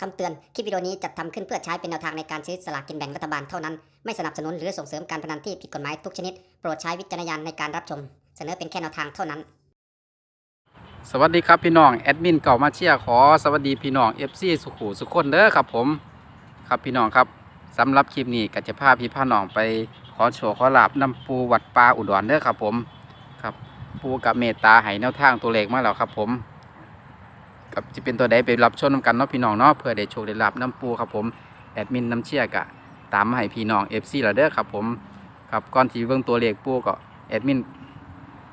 คำเตือน คลิปวิดีโอนี้จัดทำขึ้นเพื่อใช้เป็นแนวทางในการซื้อสลากกินแบ่งรัฐบาลเท่านั้น ไม่สนับสนุนหรือส่งเสริมการพนันที่ผิดกฎหมายทุกชนิด โปรดใช้วิจารณญาณในการรับชม เสนอเป็นแค่แนวทางเท่านั้น สวัสดีครับพี่น้อง แอดมินเก่ามาเชียร์ขอสวัสดีพี่น้อง FC สุขุสุขคนเด้อครับผม ครับพี่น้องครับสำหรับคลิปนี้ก็จะพาพี่พาน้องไปขอโชว์ขอลาบน้ำปูวัดปลาอุดรเด้อครับผม ครับ ปูกับเมตตาให้แนวทางตัวเลขมาแล้วครับผม จะเป็นตัวใดไปรับชมนำกันเนาะพี่น้องเนาะเพื่อได้โชคได้ลาบน้ำปูครับผมแอดมินน้ำเชียร์กะตามมาให้พี่น้อง FC แล้วเด้อครับผมครับก่อนที่เบิ่งตัวเลขปูก็แอดมิน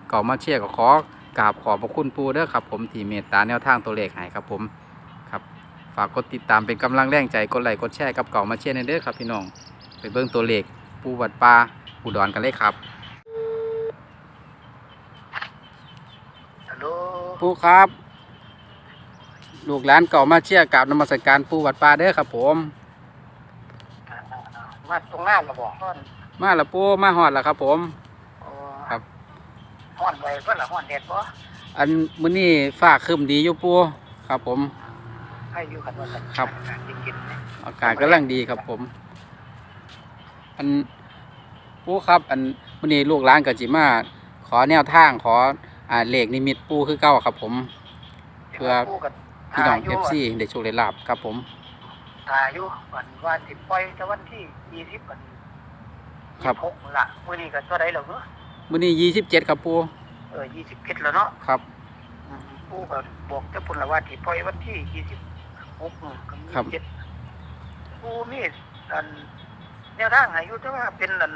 เก่ามาเชียร์ก็ขอกราบขอบพระคุณปูเด้อครับผมที่เมตตาแนวทางตัวเลขให้ครับผมครับฝากกดติดตามเป็นกำลังแรงใจกดไลค์กดแชร์กับเก่ามาเชียร์ในเด้อครับพี่น้องไปเบิ่งตัวเลขปูวัดปลาอุดรกันเลยครับฮัลโหลปูครับ ลูกหลานเก่ามาเชียร์กราบนมัสการปูวัดปลาเด้อครับ ผม มาตรงหน้าเราบอกฮ้อนมาละปูมาหอดละครับ ผม โอ้ครับฮ้อนไว้เพื่อนละฮ้อนเด็ดบ่อันมื้อนี้ฟ้าครึมดีอยู่ปูครับ ผม ให้อยู่กันว่าครับจริงๆเนี่ยอากาศกำลังดีครับผม อันปูครับ อันวันนี้ลูกหลานกับจิมา ขอแนวทางขออ่าเลขนิมิตปูคือเก้าครับ ผม เพื่อคู่กัน พี่น้องาเอยุฟซีได้โชคได้ลาบครับผมตาอยู่วันวันสิปล่อยแต่วันที่ยี่สิบกันครับหกละมื้อนี้ก็เท่าใดแล้วเนาะวันนี้ยี่สิบเจ็ดครับปูเออยี่สิบเจ็ดแล้วเนาะครับอืมปู่ก็บอกแต่พุ่นละว่าสิปล่อยวันที่ยี่สิบหกกับครับยี่สิบเจ็ดปู่มีอันแนวทางอายุแต่ว่าเป็นอัน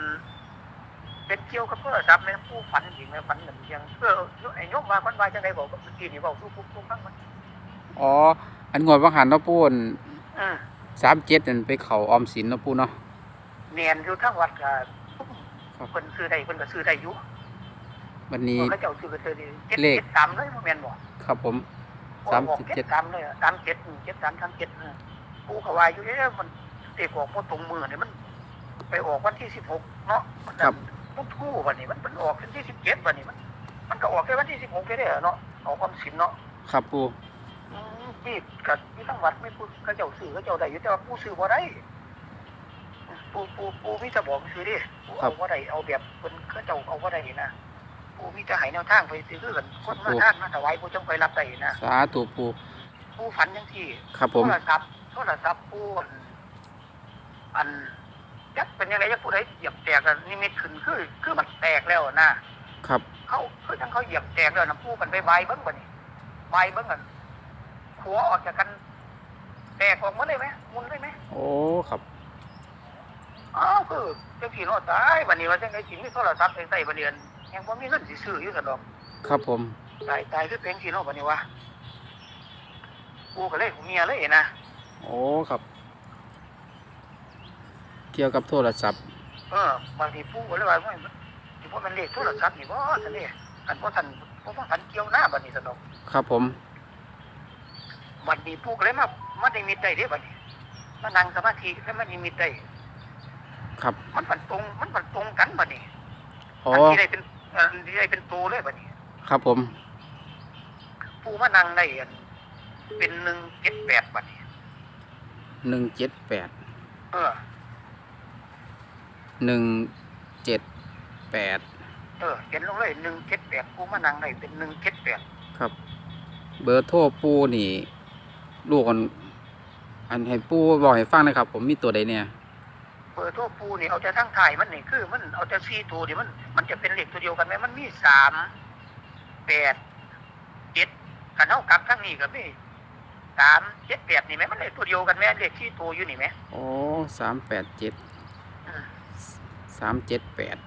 เป็นเกี่ยวกับโทรศัพท์แม่นผู้ฝันจริงแม่ฝันเหมือนเพียงเพื่อไอ้ยกมาฝันว่าจังไดบอกกับเมื่อกี้นี่บอกทุกทุกฟังมัน อ๋อ อันงวดวังหันเนาะปูนอืมสามเจ็ดนั่นไปเขาออมสินเนาะปูเนาะเนียนอยู่ทั้งวัดก็ครับเพิ่นซื้อได้เพิ่นก็ซื้อได้อยู่วันนี้เพิ่นก็เจ้าซื้อก็ซื้อดีเจ็ดเลขเจ็ดสามเลยบ่แม่นบ่ครับผมโอ้สามบอกสิบเจ็เจ็ดดสามเลยอะสามเจ็ดอืมเจ็ดสามสามเจ็ดเออกูก็ว่าอยู่เอ๊ะมันเตะออกบ่ตรงมือนี่มัน ไปออกวันที่สิบหกเนาะมันครับมันทู่วันนี้มันเป็นออกวันที่สิบเจ็ดวันนี้มัน มันก็ออกแค่วันที่สิบหกแค่นี้เนาะออกความสินเนาะครับปูอื มที่กับที่ทั้งวัดไม่พูดเขาเจ้าซื้อเขาเจ้าได้อยู่แต่ว่าผู้ซื้อบ่ได้ปูปูปูมิจะบอกซื้อดิปูเอาบ่ได้เอาแบบคนเขาเจ้าเอาบ่ได้นะปูมิจะให้แนวทางไปซื้อคือกันคนมาทานมาถวายผู้จงไปรับได้นะสาธุปูปูฝันจังที่ครับผมโทรศัพท์โทรศัพท์ปูอันอันจักเป็นยังไงจักผู้ใดเหยียบแตกอะนิมิตขึ้นคือ คือมันแตกแล้วนะครับ เขาคือทั้งเขาเหยียบแตกแล้วนะปูกันไปใบเบิ้งบ่นี่ใบเบิ้งกัน หัวออกจากกัน แตกออกหมาเลยไหมมุนเลยไหมโอ้ครับอ้าวคือเจ้าพี่โนตายวันนี้ว่าจังไงสิมีโทรศัพท์ใส่บันเดียนยังบ่มีเงินสิซื้ออยู่สนอก ครับผมตายตายคือเป็นพี่โนบันนี้วะกูก็เลยเมียเลยนะโอ้ครับ เกี่ยวกับโทรศัพท์ เออบางทีปูก็เลยว่าว่าที่พวกมันเลขโทรศัพท์นี่บ่ทันเด้อันพวกท่านพวกท่านเกี่ยวหน้าบัดนี้สนอกครับผม บัดนี้ปูก็เลยมามาได้มีได้เด้บัดนี้มานั่งสมาธิแล้วมันมีได้ครับ มันฝันตรง มันฝันตรงกันบัดนี้อ๋ออันที่ได้เป็นอันที่ได้เป็นตัวเลยบัดนี้ครับผมปูมานั่งได้อันเป็นหนึ่งเจ็ดแปดบัดนี้หนึ่งเจ็ดแปดเออหนึ่งเจ็ดแปดเออเขียนลงเลยหนึ่งเจ็ดแปดปูมานั่งได้เป็นหนึ่งเจ็ดแปดครับ เบอร์โทรปูนี่ ลูกอัน อันให้ปูบอกให้ฟังหนะครับ ผมมีตัวใดเนี่ยเบอร์โทรปูนี่เอาแต่ทั้งถ่ายมันนี่คือ มันเอาแต่สี่ตัวนี่มัน มันจะเป็นเลขตัวเดียวกันไหมมันมีสามแปดเจ็ดกันเท่ากับทั้งนี้กับนี่สามเจ็ดแปดนี่ไหมมันเลขตัวเดียวกันไหมเลขที่ตัวอยู่นี่ไหมโอ้สามแปดเจ็ดอืมสามเจ็ดแปด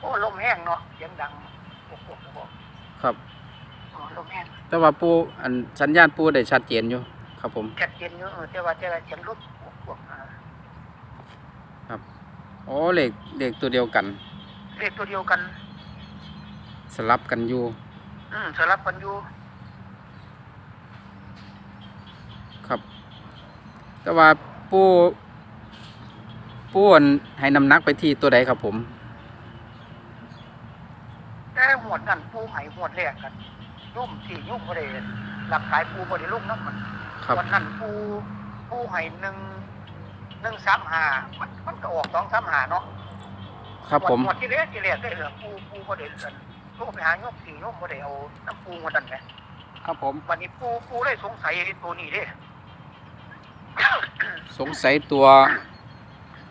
โอ้ลมแห้งเนาะเสียงดังโอ้โหโอ้โหครับอ๋อลมแห้งแต่ว่าปูอันสัญญาณปูได้ชัดเจนอยู่ ครับผมชัดเจนอยู่เออแต่ว่าแต่ว่าเสียงรถโอ้โหอ่าโอ้เลขเลขตัวเดียวกันเลขตัวเดียวกัน สลับกันอยู่ อืมสลับกันอยู่ ครับ แต่ว่าปูปูอันให้น้ำหนักไปที่ตัวใดครับผมแต่หวดนั่นปูไห้หวดแรกกันยุ่มสี่ยุ่มบ่ได้หลับขายปูบ่ได้ลูกน้ำมัน ครับ วันนั้นปูผู้ให้หนึ่งหนึ่งสามหามันมันก็ออกสองสามหาเนาะครับผมหมดที่เลี้ยที่เลี้ยได้เหรอผู้ผู้ก็ได้เอนโทรไปหาโยกสี่โยกก็ได้เอาน้ำปูมาดันไหมครับผม วันนี้ผู้ผู้ได้สงสัยไอ้ตัวนี้เด้สงสัยตัว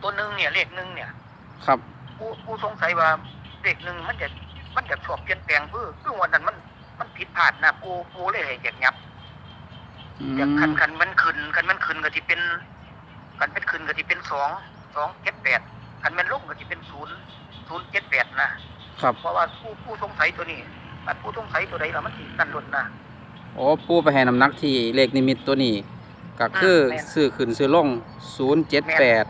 ตัวหนึ่งเนี่ยเลขหนึ่งเนี่ย ครับผู้ผู้สงสัยว่าเลขหนึ่งมันจะมันจะชอบเปลี่ยนแปลงเพื่อคือวันนั้นมันมันผิดพลาดนะผู้ผู้เลยให้อยากยับ อือยากมคันคันมันขึ้นคันมันขึ้นก็ที่เป็นคันเป็นขึ้นก็ที่เป็นสองสองเจ็ดแปดคันมันลงก็ที่เป็นศูนย์ศูนย์เจ็ดแปดนะครับเพราะว่าผู้ผู้สงสัยตัวนี้อันผู้สงสัยตัวใดล่ะมันสินั่นหล่นนะโอ้ปูไปให้น้ำหนักที่เลขนิมิตตัวนี้ ก็คือแม่นซื้อขึ้นซื้อลงศูนย์เจ็ดแปด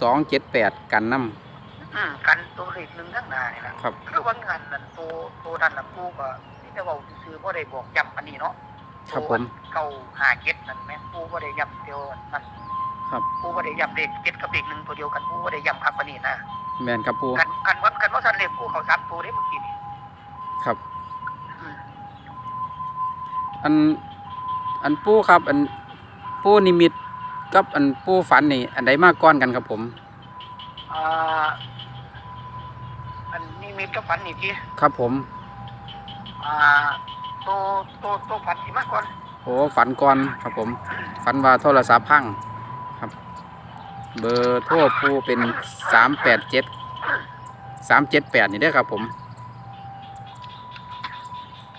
สองเจ็ดแปดกันน้อืมกันตัวเลขหนึ่งทั้งหนานี่แหละำครับคือว่างานนั้นตัวตัวนั้นน่ะผู้ก็ที่จะบอกซื้อบ่ได้บอกย้ำอันนี้เนาะ ครับผม เก้าหาเจ็ดนั่นแม่นผู้บ่ได้ย้ำเดียวนั่นครับผู้บ่ได้ย้ำเลขเจ็ดกับเลขหนึ่งตัวเดียวกันผู้บ่ได้ย้ำครับอันนี้นะแมนครับปูกันกันว่ากันว่าสันเลขผู้เขาสามตัวได้เมื่อกี้นี่ครับอืมอัน อันปูครับ อันปูนิมิตกับอันปูฝันนี่ อันใดมากก้อนกันครับผมอ่าอันนี้มีเจ้าฝันนี่ทีครับผม อ่า โตโตโตฝันที่มากก่อนโอ้ฝันก่อนครับผม ฝันว่าโทรศัพท์พังครับ เบอร์โทรปูเป็นสามแปดเจ็ดสามเจ็ดแปดนี่ได้อครับผม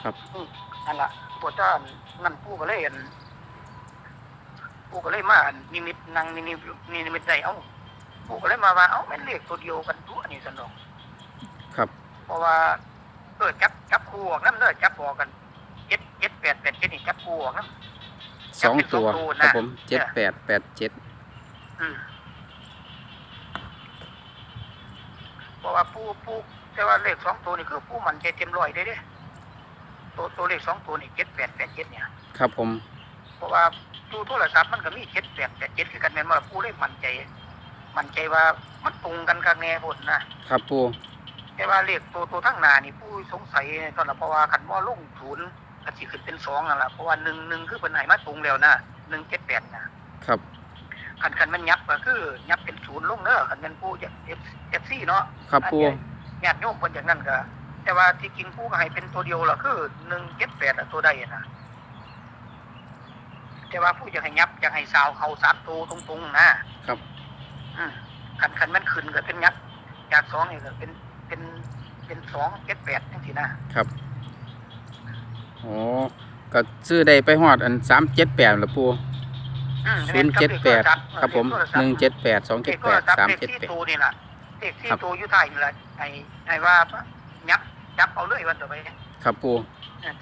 ครับนั่นล่ะปวดจ้านั่นผู้ก็เลยอันผู้ก็เลยมาอันนิมิตนางนิมิตนิมิตใจเอ้าผู้ก็เลยมาว่าเอ้าแม่นเลขตัวเดียวกันตัวนี่สนองครับ เพราะว่าเออจับจับคู่ออกน้ำเด้อจับออกกันเจ็ดเจ็ดแปดแปดเจ็ดนี่จับคู่ออกน้ำสองตัวจะเป็นสองตัวครันะบผมเจ็ดแปดแปดเจ็ดอืมเพราะว่าผู้ผู้แต่ว่าเลขสองตัวนี่คือผู้มันใจเต็มร้อยได้เด้ตัวตัวเลขสองตัวนี่เจ็ดแปดแปดเจ็ดเนี่ย ครับผม เพราะว่าตู้โทรศัพท์มันก็มีเจ็ดแปดแปดเจ็ดคือกันแม่นว่าผู้เลขมั่นใจ มั่นใจว่ามันตรงกันกับแน่บนนะครับปูแต่ว่าเลขตัวตัวทั้งหนานี่ผู้สงสัยตอนนั้นเพราะว่าคันว่าลงศูนย์ ก็สิขึ้นเป็นสองนั่นแหละเพราะว่าหนึ่งหนึ่งคือเป็นไหนมาตรงแล้วนะหนึ่งเจ็ดแปดนะครับคันคันมันยับก็คือยับเป็นศูนย์ลงเนอะคันเป็นผู้เอฟเอฟซีเนาะครับปูญาติโยมคนอย่างนั้นก็แต่ว่าที่จริงผู้ก็ให้เป็นตัวเดียวล่ะคือหนึ่งเจ็ดแปดตัวใดอะนะแต่ว่าผู้อยากให้ยับอยากให้สาวเขาสามตัวตรงๆนะครับอืมคันคันมันขึ้นก็เป็นยับจากสองนี่ก็เป็นเป็นเป็นสองเจ็ดแปดจังสินะครับ โอ้ก็ซื้อได้ไปหอดอันสามเจ็ดแปดละปูอืมศูนย์เจ็ดแปดครับผมเลขโทศัพหนึ่งท์เจ็ดแปดสองเลเจ็ดขโทแปรดศัพท์สามเลขเจ็ดที่แปดตัวนี่ล่ะเลขที่ครับตัวอยู่ไทายนี่แหละไอ้ไอ้ว่ายับจับเอาเลยวันต่อไปครับปู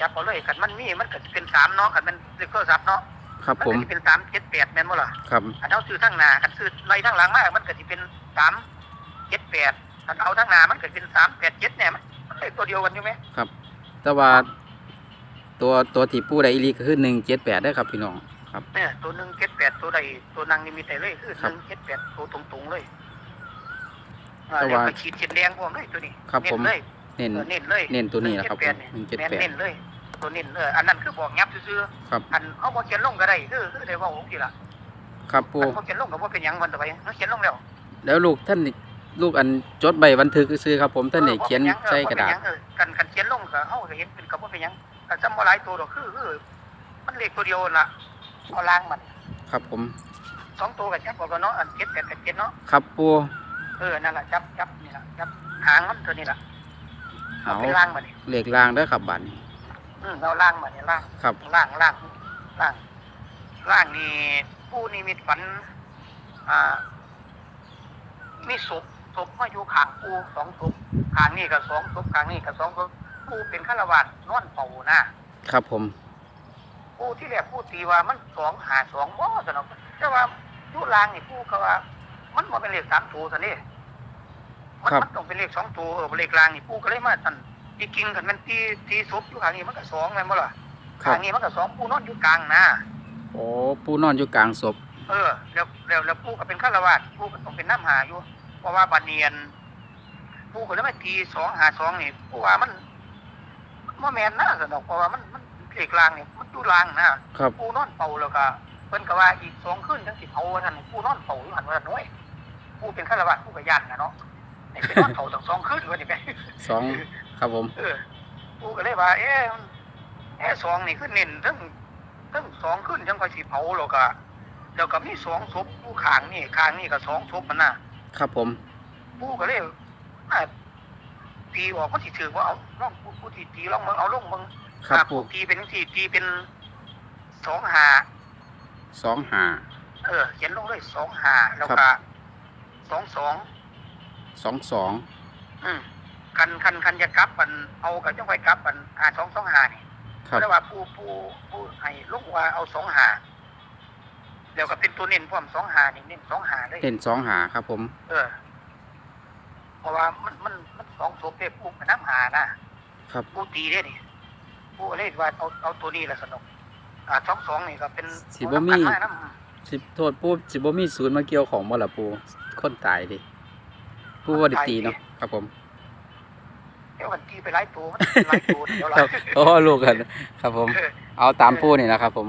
จับเอาเลยคันมันมีมันก็สิเป็นสามเนาะคันมันเลขโทรศัพท์เนาะครับมันผก็มสิเป็นสามเจ็ดแปดแม่นบ่ล่ะครับอันเอาซื้อทั้งหน้าคันซื้อไล่ทั้งหลังมามันก็สิเป็นสามเจ็ดแปดคันเอาทั้งหน้ามันก็เป็นสามแปดเจ็ดเนี่ยมันมันเลขตัวเดียวกันอยู่ไหมแต่ว่า ตัวตัวที่ปูได้อีหลีก็คือหนึ่งเจ็ดแปดได้อครับพี่น้องครับเนี่ยตัวหนึ่งเจ็ดแปดตัวใดตัวนางนี่มีแต่เลยคือครัหบนึ่งเจ็ดแปดตัวตรงๆเลยอ่าแต่เดี๋ยวว่าไปขีดเขียนแดงพวกเลยตัวนี้ครับเน้ผนมเลยเน้น เออเน้นเลยเน้นตัวนี้นะครับผมหนึ่งเจ็ดแม่นแปด เน้นเลย ตัวเน้นเลยอันนั้นคือบอกยับซื่อครับ ๆอันเขาบอกเขียนลงก็ได้คือคือได้เว่าโอเคล่ะครับปูอันเขาเขียนลงก็บ่เป็นหยังวันต่อไปเขาเขียนลงแล้วแล้วลูกท่านนี่ลูกอันจดใบบันทึกซื้อครับผมท่านนี่เขียนใส่กระดาษ เออบ่เป็นหยังเออกันกันเขียนลงก็เฮาก็เห็นเป็นก็บ่เป็นหยัง กันซ้ำบ่หลายตัวดอกคือคือมันเลขตัวเดียวนั่นล่ะเอาล่างมันครับผมสองตัวก็จับออกแล้วเนาะอันเจ็ดแปดกับเจ็ดเนาะครับปูเออนั่นล่ะจับจับนี่ล่ะจับหางมันตัวนี้ล่ะเอาเอาไปล่างมานี่เหล็กรางเด้อครับบัตรนี่อืมเอาล่างมานี่ล่างครับล่างล่างล่างล่างนี่ผู้นิมิตฝัน อ่า มีศพศพมาอยู่ข้างปูสองศพข้างนี้ก็สองศพข้างนี้ก็สองศพ ปูเป็นฆราวาสนอนเป่านะครับผมปูที่แรกปูตีว่ามันสองหาสองบ่สนอกแต่ว่าอยู่ล่างนี่ปูเขาว่า มันบ่เป็นเลขสามตัวซะนี่มันครับมันต้องเป็นเลขสองตัวเออเลขล่างนี่ปูก็เลยมาตันที่จริงกันมันตีตีศพอยู่ข้างนี้มันก็สองแม่นบ่ล่ะครัข้าบงนี้มันก็สองปูนอนอยู่กลางนะโอ้ปูนอนอยู่กลางศพเออแล้วแล้วแล้วปู่ก็เป็นฆราวาสปู่ก็ต้องเป็นน้ำหาอยู่ เพราะว่าบัดเนียนปู่ก็เลยมาตีสองหาสองนี่ปู่ว่ามัน มันแมนนะสนอกเพราะว่ามันมันเลขลางนี่มันอยู่ลางนะครับปู่นอนเป่าแล้วก็เพิ่นก็ว่าอีกสองคืนจังสิเผาว่าท่านผู้นอนเผาอยู่หันว่าท่านน้อยผู้เป็นฆราวาสผู้ก็ยันนะเนาะไอ้เป็นนอนเผาตั้งสองคืนว่านี่แม่สองครับผมเออผู้ก็เลยว่า เอ๊ะมันเอ๊ะสองนี่คือเน้นทั้งทั้งสองคืนจังค่อยสิเผาแล้วก็แล้วก็มีสองศพผู้ข้างนี่ข้างนี่ก็สองศพมันน่ะครับผมผู้ก็เลยอ่า ตีออกมันสิถือว่าเอาลองผู้ผู้ที่ตีลองมึงเอาลงมึงครับปูตีเป็นที่ตีเป็นสองหาสองหาเออเขียนลงเลยสองหาแล้วครัก็บสองสองสองสองอืมคันคันคันจะกลับมันเอากับจังไว้กลับมันหาสองสองหานี่ครับเพราะว่าผู้ผู้ผู้ให้ลงว่าเอาสองหาเดี๋ยวก็เป็นตัวเน้นพร้อมสองหานี่เน้นสองหาเลยเป็นสองหาครับผม เออ เพราะว่ามันมันมันสองศพเด็ผู้กับน้ำหานะครับผู้ตีได้นี่ผู้เล่นว่าเอาเอาตัวนี้แหละสนุกอ่าสองสองนี่ก็เป็นสิบ่มีเอาน้ำกันมาน้ำสิโทษปูสิบ่มีศูนย์มาเกี่ยวของบ่ล่ะปูคนตายดิปูว่าได้ตีเนาะครับผมเดี๋ยวมันตีไปหลายตัวมันหลายตัวเดี๋ยวหคลารัยบโอ้ลูกกันครับผมเออเอาตามปูนี่นะครับผม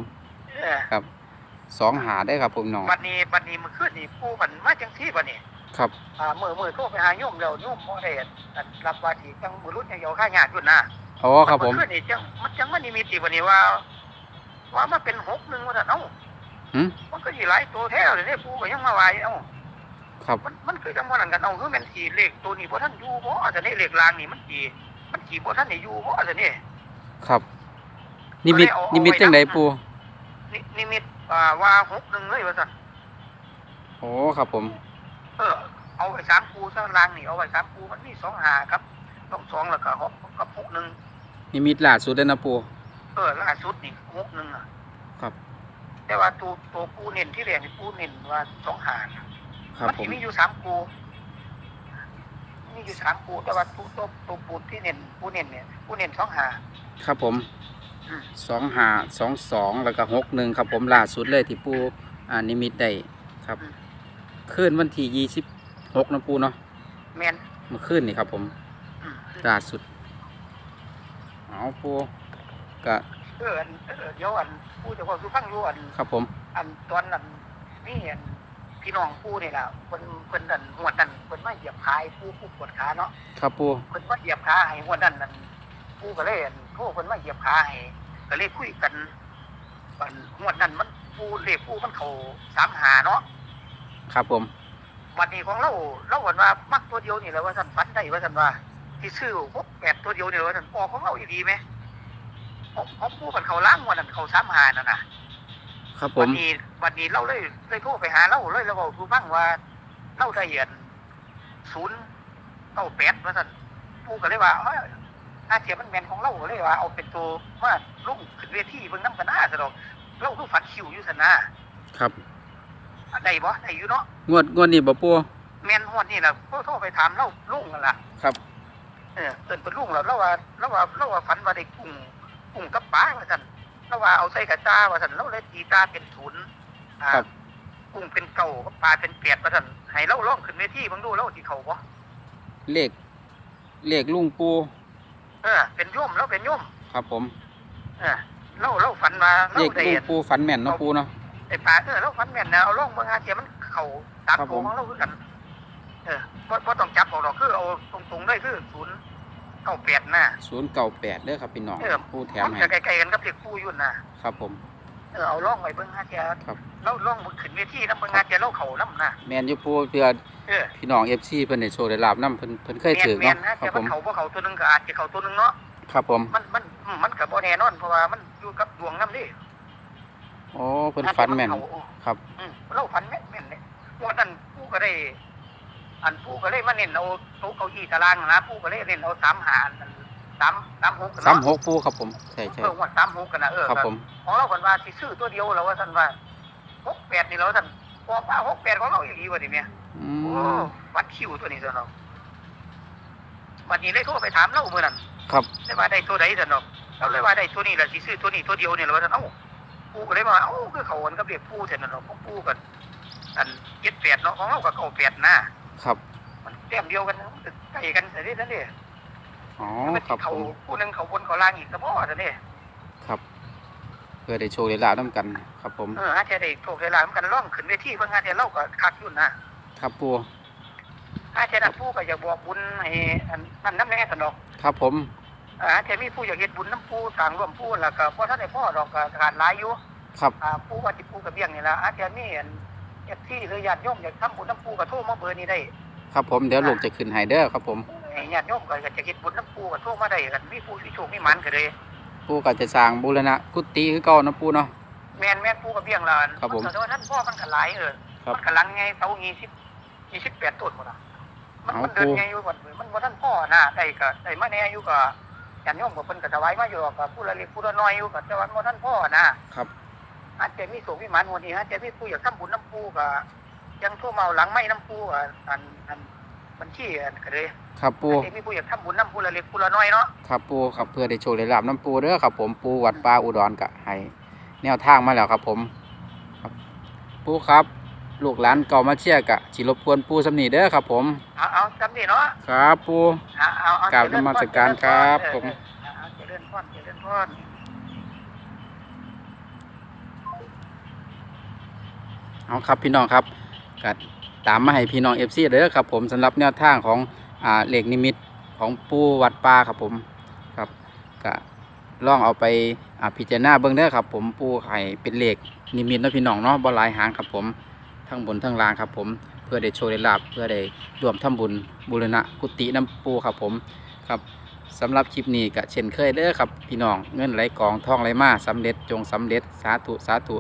เออครับสองหาได้ครับผมน้องบัดนี้บัดนี้มันขึ้นนี่ผู้มันมาจังซี่บัดนี้ ครับอ่ามื่อมื่อโทรไปหาโยมแล้วโยมบ่ได้อันรับว่าที่จังบ่รู้จังเหี่ยวค่าญาติอยู่นะอ๋อครับผม นขึ้นนี่จังมันจังมันนี่มีติบัดนี้ว่า ว่ามันเป็นหกหนึงว่าซั่นเอ้าหืม มันก็สิหลายตัวแท้เลยเนี่ยผู้ก็ยังมาว่าเอ้า ครับ มันมันคือจังว่านั่นกันเอาคือแม่นสิเลขตัวนี้บ่ทันอยู่บ่แต่นี่เลขลางนี่มันสิมันสิบ่ทันได้อยู่บ่แต่นี่ ครับ นิมิตเอาเอานิมิตจังไดไว้นะ ปูนี่นิมิตอ่าว่าหกหนึงเลยว่าซั่นโอ้ครับผมเออเอาไว้สามคูซะลางนี่เอาไว้สามคูมันมีสองหาครับสองสองแล้วก็หกกับหกหนึงนิมิตล่าสุดเลยนะปูเออล่าสุดนี่หกหนึ่งอะครับ แต่ว่าตัวตัวปูเน้นที่เรียนนี่ปูเน้นว่าสองหารครับมันผมสิมีอยู่สามปูมีอยู่สามปูแต่ว่าตัวตัวตัวปูที่เน้นปูเน้นเนี่ยปูเน้นสองหาครับผมอืมสองหาสองสองแล้วก็หกหนึ่งครับผมล่าสุดเลยที่ปูอ่านิมิตได้ครับ คืนวันที่ยี่สิบหกนะปูเนาะแมนเมื่อคืนนี่ครับ ผมอืมล่าสุดเอาปูก็เอออันเออเดี๋ยวอันปูจะว่าคือฟังอยู่อัน ครับผม อันตอนนั้นนี่อันพี่น้องปูนี่แหละคนคนนั้นหัวดนั้นคนมาเหยียบขาให้ปูปูปวดขาเนาะครับปูคนมาเหยียบขาให้หัวดนั้นนั่นปูก็เลยอั่นโทรคนมาเหยียบขาให้ก็เลยคุยกันอันหัวดนั้นมันปูเลขปูมันเขาสามหาเนาะ ครับผม วันนี้ของเราเราวันว่ามักตัวเดียวนี่แหละว่าสันฟันได้ว่าสันว่า ที่ซื้อหกแปดตัวเดียวนี่แหละว่าสันออกของเราอีดีไหมของของปูกันเขาล้างวันนั้นเขาสามหานั่นน่ะครับผวัมนี้วันนี้เราเลยเลยโทรไปหาเราเลยเราบอกทูฟังว่าเราได้เห็นศูนย์เก้าแปดว่าสันปูก็เลยว่าเอ้ยถ้าเทียบมันแมนของเราก็เลยว่าเอาเป็นตัวว่าลุ่งขึ้นเวทีเบิ่งน้ำกันหน้าสะดอกเราคือฝันคิวอยู่สันนะครับ ได้บ่ได้อยู่เนาะงวดงวดนี้บ่ปูแมนฮอดนี่แหละโทรไปถามเราลุงนั่นล่ะครับเออเอิ้นเป็นลุงแล้วเราว่าเราว่าเราว่าฝันว่าได้กุ้งกุ้งกับปลาว่าซั่นเราว่าเอาใส่กระตาว่าซั่นเราเลยตีตาเป็นศูนย์อ่าครับกุ้งเป็นเก่ากับปลาเป็นเปียดว่าซั่นให้เราลองขึ้นเวทีเบิ่งดูเราสิเข้าบ่เลขเลขลุงปูเออเป็นโยมเราเป็นโยมครับผม เออเราเราฝันว่าเลเราขได้ลุงปูฝันแม่นเนาะปูเนาะ ไอ้ปลาเออเราฝันแม่นนะเอาลองเบิ่งหาเสียมันเข้าตามครับโถผมของเราคือกัน เออบ่บ่ต้องจับเอาดอกคือเอาตรงๆเลยคือศูนย์เก้าแปดน่ะศูนย์เก่าแปดเด้อครับพี่น้องเออปูแถมมันให้จะใกล้ๆกันกับเด็กผู้ยุ่นน่ะครับผมเออเอาล่องไว้เบิ่งหาเทียครับเราล่องมือขึ้นเวทีนำเบิ่งหาเทียเราเข้านำนะแมนอยู่ปูเพื่อเออพี่น้อง FC เพิ่นได้โชว์ได้ลาบนํเพิ่นเพิ่นเคยแม่นถือแม่เนาะนฮะครัแต่บผมันมเขาบ่เขาตัวหนึงก็อาจจะเขาตัวหนึงเนาะครับผมมันมันมันก็บ่แน่นอนเพราะว่ามันอยู่กับดวงนำนี่ โอ้เพิ่นฝันแม่น ครับ อืมเราฝันแม่นแม่นเลยวันนั้นผู้ก็ได้ อันผู้ก็เลยมาเน้นเอาโต๊ะเก้าอี้ตารางนะผู้ก็เลยเน้นเอา3หาอัน3 3 6กันสามเนาะหกปูครับผม ใช่ใช่เออว่า3 6กันนะเออครับผม ของเราเพิ่นว่าสิซื้อตัวเดียวแล้วว่าท่านว่า68นี่แล้วท่านพอป้า68ของเราอีหลีว่าดิแม่อืโอ้มวัดคิวตัวนี้ซะเนาะวันนี้เลยโทรไปถามเราเมื่อนั้น ครับ ได้ว่าได้ตัวใดซะเนาะเราเลยว่าได้ตัวนี้แหละสิซื้อตัวนี้ตัวเดียวนี่แหละว่าท่านเอ้า ปูก็เลยว่าเอ้าคือเขาอันกับเด็กปูแท้นั่นเนาะของปูกันอันเจ็ดแปดเนาะของเราก็เก้าแปดนะครับ มันแต้มเดียวกันนะมันใกล้กันแต่นี่นั่นเด้อ๋อ มันครับเขาผม ผู้หนึงเขาบนเขาล่างอีกก็บ่แต่นี่ครับ เพื่อได้โชว์ได้ลาบน้ำกัน ครับผม เออฮะเทียได้โชคได้ลาบกันร้องขึ้นเวทีเพิ่นฮะเทียเล่าก็คักอยู่นะครับปูฮะเทียนั้นผู้ก็อยากบอกบุญให้อันนั่นน้ำแน่สนอก ครับผม เออฮะเทียมีผู้อยากเฮ็ดบุญน้ำผู้ต่างร่วมผู้แล้วก็บ่ทันได้พ่อดอกก็ขาดหลายอยู่ครับอ่าผู้ว่าสิผู้กระเบียงนี่ล่ะฮะเทียมีอันเอฟซีหรือญาติโยมอยากทำบุญน้ำผู้ก็โทรมาเบอร์นี้ได้ครับผมเดี๋ยวลูกจะขึ้นไฮเดอร์ครับผมให้ญาติโยมก็อยากจะเฮ็ดบุญน้ำผู้ก็โทรมาได้กันมีผู้ที่โชคมีหมันก็เลยปูก็จะสร้างบูรณะกุฏิคือเก่านะปูเนาะแม่นแม่นผู้กระเบียงล่ะครับผมนก็ว่าท่านพ่อมันก็หลายเออครับมันกำลังไงเสายี่สิบยี่สิบแปดต้นหมดอะมันเอามันเดินครูไงอยู่บัดมันบ่ท่านพ่อนะได้ก็ได้มาแน่อยู่ก็ญาติโยมก็เพิ่นก็ถวายมาอยู่ก็ผู้ละเล็กผู้ละน้อยอยู่ก็แต่ว่าบ่ท่านพ่อนะครับอาจจะมีโศกมีหมานหัวนี้อาจจะมีผู้อยากทำบุญน้ำปูก็ยังโทั่วเมาหลังไม้น้ำปูก็อันอันบัญชีอันก็เลยครับปูอาจจะมีผู้อยากทำบุญน้ำผู้ละเล็กผู้ละน้อยเนาะครับปูครับเพื่อได้โชว์ได้ลาบน้ำปูเด้อครับผมปูวัดป่าอุดรกะให้แนวทางมาแล้วครับผมครับปูครับ ลูกหลานเก่ามาเชียร์กะสิรบกวนปูสำนีเด้อครับผม เอาเอาจำนี่เนาะครับปูเอาเอาเอากราบนมัสการครับเจผม เออเอาเจริญพรเจริญพรเอาครับพี่น้องครับก็ตามมาให้พี่น้องเอฟซีเด้อครับผมสำหรับแนวทางของอ่าเหล็กนิมิตของปูวัดป่าครับผมครับก็ลองเอาไปอ่าพิจารณาเบิ่งเด้อครับ ผมปูไข่เป็นเหล็กนิมิตเนาะพี่น้องเนาะบ่หลายหางครับผม ทั้งบนทั้งล่างครับ ผมเพื่อได้โชว์ได้ลาบเพื่อได้รวมทำบุญบูรณะกุฏิน้ำปูครับผมครับสำหรับคลิปนี้ก็เช่นเคยเด้อครับพี่น้องเงินไหลกองทองไหลมาสำเร็จจงสำเร็จสาธุสาธุ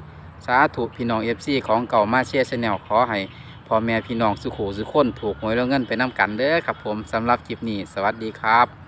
สาธุพี่น้องเอฟซีของเก่ามาเชียร์ชแนลขอให้พ่อแม่พี่น้องสุขสุขคนถูกหวยแล้วเงินไปน้ำกันเด้อครับผมสำหรับคลิปนี้ สวัสดีครับ